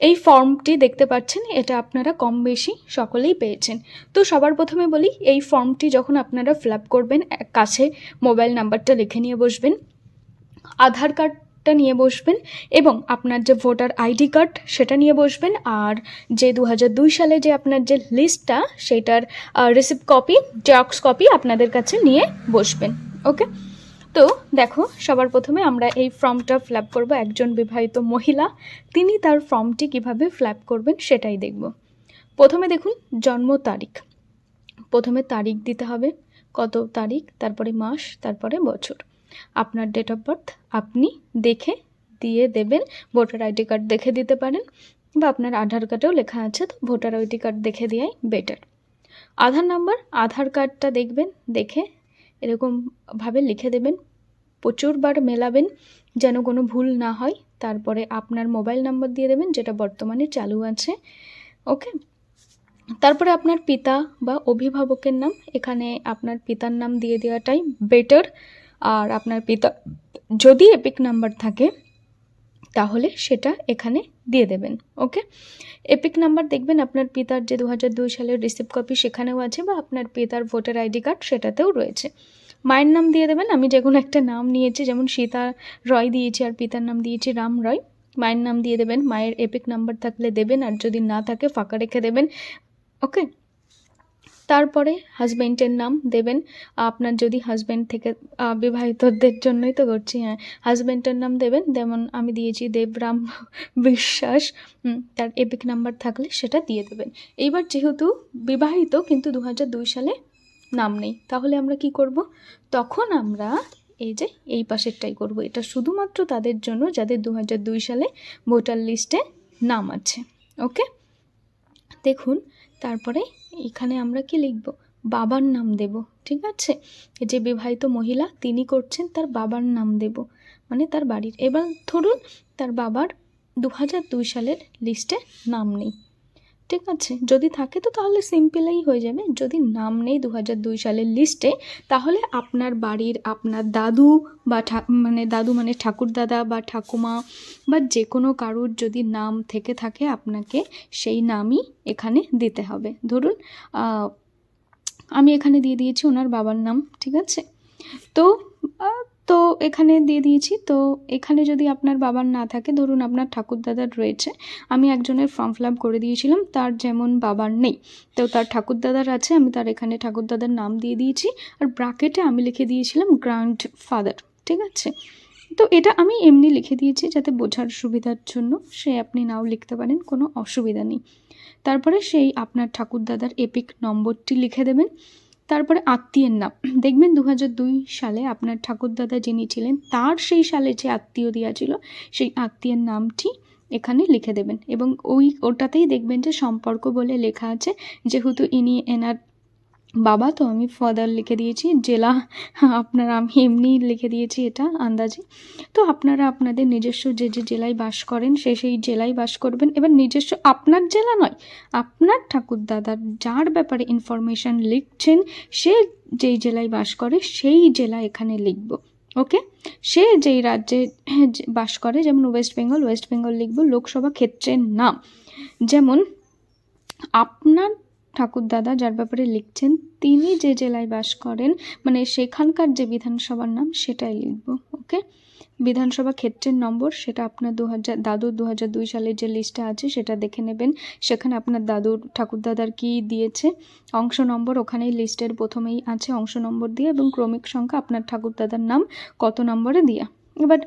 এই ফর্মটি দেখতে পাচ্ছেন, এটা আপনারা কম বেশি সকলেই পেয়েছেন। তো সবার প্রথমে বলি, এই ফর্মটি যখন আপনারা ফিল করবেন কাছে মোবাইল নাম্বারটা লিখে নিয়ে বসবেন, আধার কার্ডটা নিয়ে বসবেন এবং আপনার যে ভোটার আইডি কার্ড সেটা নিয়ে বসবেন আর যে দু সালে যে আপনার যে লিস্টটা সেটার রিসিপ্ট কপি জেরক্স কপি আপনাদের কাছে নিয়ে বসবেন, ওকে? তো দেখো, সবার প্রথমে আমরা এই ফর্মটা ফিল আপ করব একজন বিবাহিত মহিলা। তিনি তার ফর্মটি কীভাবে ফিল আপ করবেন সেটাই দেখব। প্রথমে দেখুন, জন্ম তারিখ। প্রথমে তারিখ দিতে হবে, কত তারিখ, তারপরে মাস, তারপরে বছর। আপনার ডেট অফ বার্থ আপনি দেখে দিয়ে দেবেন ভোটার আইডি কার্ড দেখে দিতে পারেন, বা আপনার আধার কার্ডেও লেখা আছে, তো ভোটার আইডি কার্ড দেখে দেওয়াই বেটার আধার নাম্বার আধার কার্ডটা দেখবেন, দেখে এরকমভাবে লিখে দেবেন। প্রচুরবার মেলাবেন, যেন কোনো ভুল না হয়। তারপরে আপনার মোবাইল নাম্বার দিয়ে দেবেন, যেটা বর্তমানে চালু আছে। ওকে? তারপরে আপনার পিতা বা অভিভাবকের নাম। এখানে আপনার পিতার নাম দিয়ে দেওয়াটাই বেটার আর আপনার পিতা, যদি এপিক নাম্বার থাকে, তাহলে সেটা এখানে দিয়ে দেবেন ওকে এপিক নাম্বার দেখবেন, আপনার পিতার যে দু হাজার দুই সালের রিসিপ্ট কপি সেখানেও আছে বা আপনার পিতার ভোটার আইডি কার্ড সেটাতেও রয়েছে। মায়ের নাম দিয়ে দেবেন, আমি যে কোনো একটা নাম নিয়েছি, যেমন সীতা রয় দিয়েছি আর পিতার নাম দিয়েছি রাম রয়। মায়ের নাম দিয়ে দেবেন, মায়ের এপিক নাম্বার থাকলে দেবেন, আর যদি না থাকে ফাঁকা রেখে দেবেন ওকে তারপরে হাজব্যান্ডের নাম দেবেন। আপনার যদি হাজব্যান্ড থেকে বিবাহিতদের জন্যই তো করছি হ্যাঁ। হাজব্যান্ডের নাম দেবেন, যেমন আমি দিয়েছি দেবরাম বিশ্বাস তার এপিক নাম্বার থাকলে সেটা দিয়ে দেবেন। এইবার যেহেতু বিবাহিত, কিন্তু দু সালে নাম নেই। তাহলে আমরা কি করব? তখন আমরা এই যে, এই পাশেরটাই করব। এটা শুধুমাত্র তাদের জন্য, যাদের দু সালে ভোটার লিস্টে নাম আছে। ওকে দেখুন, তারপরে এখানে আমরা কি লিখব? বাবার নাম দেব, ঠিক আছে? যে বিবাহিত মহিলা, তিনি করছেন তার বাবার নাম দেব মানে তার বাড়ির। এবার ধরুন, তার বাবার দু হাজার দুই সালের লিস্টে নাম নেই। ঠিক আছে, যদি থাকে তো তাহলে সিম্পলেই হয়ে যাবে। যদি নাম নেই দু দুই সালের লিস্টে তাহলে আপনার বাড়ির আপনার দাদু বা মানে দাদু মানে ঠাকুর দাদা বা ঠাকুমা বা যে কোনো কারুর যদি নাম থেকে থাকে, আপনাকে সেই নামই এখানে দিতে হবে। ধরুন আমি এখানে দিয়ে দিয়েছি ওনার বাবার নাম, ঠিক আছে? তো তো এখানে দিয়ে দিয়েছি। তো এখানে যদি আপনার বাবার না থাকে, ধরুন আপনার ঠাকুরদাদার রয়েছে, আমি একজনের ফর্ম ফিল করে দিয়েছিলাম, তার যেমন বাবার নেই, তো তার ঠাকুরদাদার আছে, আমি তার এখানে ঠাকুরদাদার নাম দিয়ে দিয়েছি, আর ব্রাকেটে আমি লিখে দিয়েছিলাম গ্র্যান্ড ফাদার ঠিক আছে? তো এটা আমি এমনি লিখে দিয়েছি যাতে বোঝার সুবিধার জন্য, সে আপনি নাও লিখতে পারেন, কোনো অসুবিধা নেই। তারপরে সেই আপনার ঠাকুরদাদার এপিক নম্বরটি লিখে দেবেন। তারপরে আত্মীয়ের নাম। দেখবেন দু দুই সালে আপনার ঠাকুরদাদা যিনি ছিলেন, তার সেই সালে যে আত্মীয় দেওয়া ছিল, সেই আত্মীয়ের নামটি এখানে লিখে দেবেন। এবং ওই, ওটাতেই দেখবেন যে সম্পর্ক বলে লেখা আছে, যেহেতু ইনি এনার বাবা, তো আমি ফাদার লিখে দিয়েছি, জেলা, আপনার, আমি এমনি লিখে দিয়েছি এটা আন্দাজে। তো আপনারা আপনাদের নিজস্ব যে যে জেলায় বাস করেন, সে, সেই জেলায় বাস করবেন। এবার নিজস্ব আপনার জেলা নয়, আপনার ঠাকুরদাদার যার ব্যাপারে ইনফরমেশান লিখছেন, সে যেই জেলায় বাস করে, সেই জেলা এখানে লিখব ওকে সে যেই রাজ্যে বাস করে, যেমন ওয়েস্ট বেঙ্গল ওয়েস্ট বেঙ্গল লিখব, লোকসভা ক্ষেত্রের নাম যেমন আপনার ঠাকুরদাদা যার ব্যাপারে লিখছেন তিনি যে জেলায় বাস করেন মানে সেখানকার যে বিধানসভার নাম সেটাই লিখব, ওকে? বিধানসভা ক্ষেত্রের নম্বর সেটা আপনার দু হাজার দাদুর দু হাজার দুই সালের যে লিস্টে আছে সেটা দেখে নেবেন। সেখানে আপনার দাদুর ঠাকুরদাদার কি দিয়েছে? অংশ নম্বর ওখানেই লিস্টের প্রথমেই আছে, অংশ নম্বর দিয়ে এবং ক্রমিক সংখ্যা আপনার ঠাকুরদাদার নাম কত নম্বরে দিয়া। এবার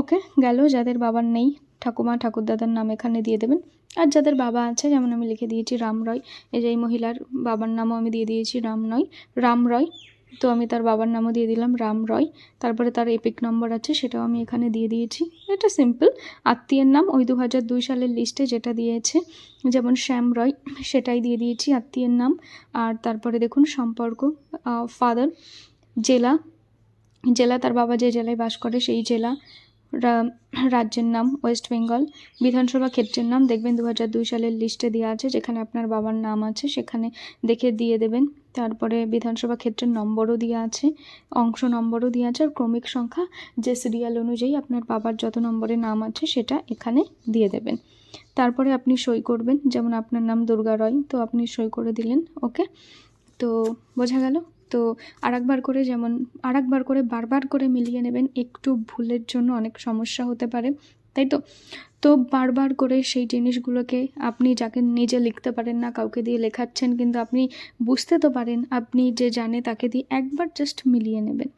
ওকে, গেল, যাদের বাবার নেই ঠাকুমা ঠাকুরদাদার নাম এখানে দিয়ে দেবেন। আর যাদের বাবা আছে, যেমন আমি লিখে দিয়েছি রাম রয়, এই যে এই মহিলার বাবার নামও আমি দিয়ে দিয়েছি রাম নয়, রাম রয়। তো আমি তার বাবার নামও দিয়ে দিলাম রাম রয়। তারপরে তার এপিক নম্বর আছে, সেটাও আমি এখানে দিয়ে দিয়েছি। এটা সিম্পল আত্মীয়ের নাম ওই দু দুই সালের লিস্টে যেটা দিয়েছে, যেমন শ্যাম রয়, সেটাই দিয়ে দিয়েছি আত্মীয়ের নাম। আর তারপরে দেখুন সম্পর্ক ফাদার জেলা জেলা তার বাবা যে জেলায় বাস করে সেই জেলা। রাজ্যের নাম ওয়েস্ট বেঙ্গল, বিধানসভা ক্ষেত্রের নাম দেখবেন দু হাজার দুই সালের লিস্টে দেওয়া আছে, যেখানে আপনার বাবার নাম আছে, সেখানে দেখে দিয়ে দেবেন। তারপরে বিধানসভা ক্ষেত্রের নম্বরও দেওয়া আছে, অংশ নম্বরও দেওয়া আছে, আর ক্রমিক সংখ্যা যে সিরিয়াল অনুযায়ী আপনার বাবার যত নম্বরে নাম আছে, সেটা এখানে দিয়ে দেবেন। তারপরে আপনি সই করবেন, যেমন আপনার নাম দুর্গা রয়, তো আপনি সই করে দিলেন, ওকে? তো বোঝা গেল? তো আরেকবার করে যেমন, আরেকবার করে বারবার করে মিলিয়ে নেবেন একটু ভুলের জন্য অনেক সমস্যা হতে পারে, তাই তো? তো বারবার করে সেই জিনিসগুলোকে আপনি যাকে নিজে লিখতে পারেন না, কাউকে দিয়ে লেখাচ্ছেন কিন্তু আপনি বুঝতে তো পারেন, আপনি যে জানে তাকে দিয়ে একবার জাস্ট মিলিয়ে নেবেন,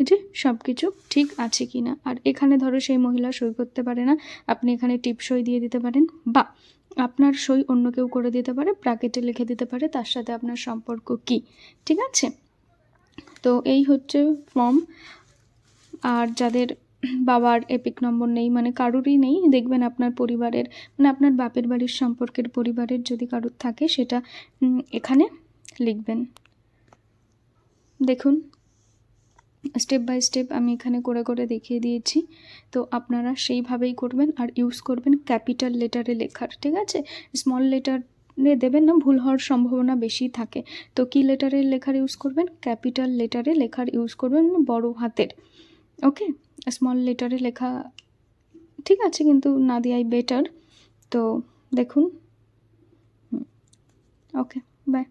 যে সব কিছু ঠিক আছে কি না আর এখানে ধরো সেই মহিলা সই করতে পারে না, আপনি এখানে টিপ সই দিয়ে দিতে পারেন, বা আপনার সই অন্য কেউ করে দিতে পারে ব্র্যাকেটে লিখে দিতে পারে, তার সাথে আপনার সম্পর্ক কি, ঠিক আছে? তো এই হচ্ছে ফর্ম আর যাদের বাবার এপিক নম্বর নেই মানে কারোরই নেই, দেখবেন আপনার পরিবারের মানে আপনার বাপের বাড়ির সম্পর্কের পরিবারের যদি কারোর থাকে, সেটা এখানে লিখবেন। দেখুন স্টেপ বাই স্টেপ আমি এখানে করে করে দেখিয়ে দিয়েছি। তো আপনারা সেইভাবেই করবেন আর ইউজ করবেন ক্যাপিটাল লেটারে লেখার, ঠিক আছে? স্মল লেটার দেবেন না, ভুল হওয়ার সম্ভাবনা বেশি থাকে। তো কি লেটারে লেখার ইউজ করবেন? ক্যাপিটাল লেটারে লেখার ইউজ করবেন বড় হাতের। ওকে স্মল লেটারে লেখা ঠিক আছে কিন্তু না দেওয়াই বেটার তো দেখুন। Okay bye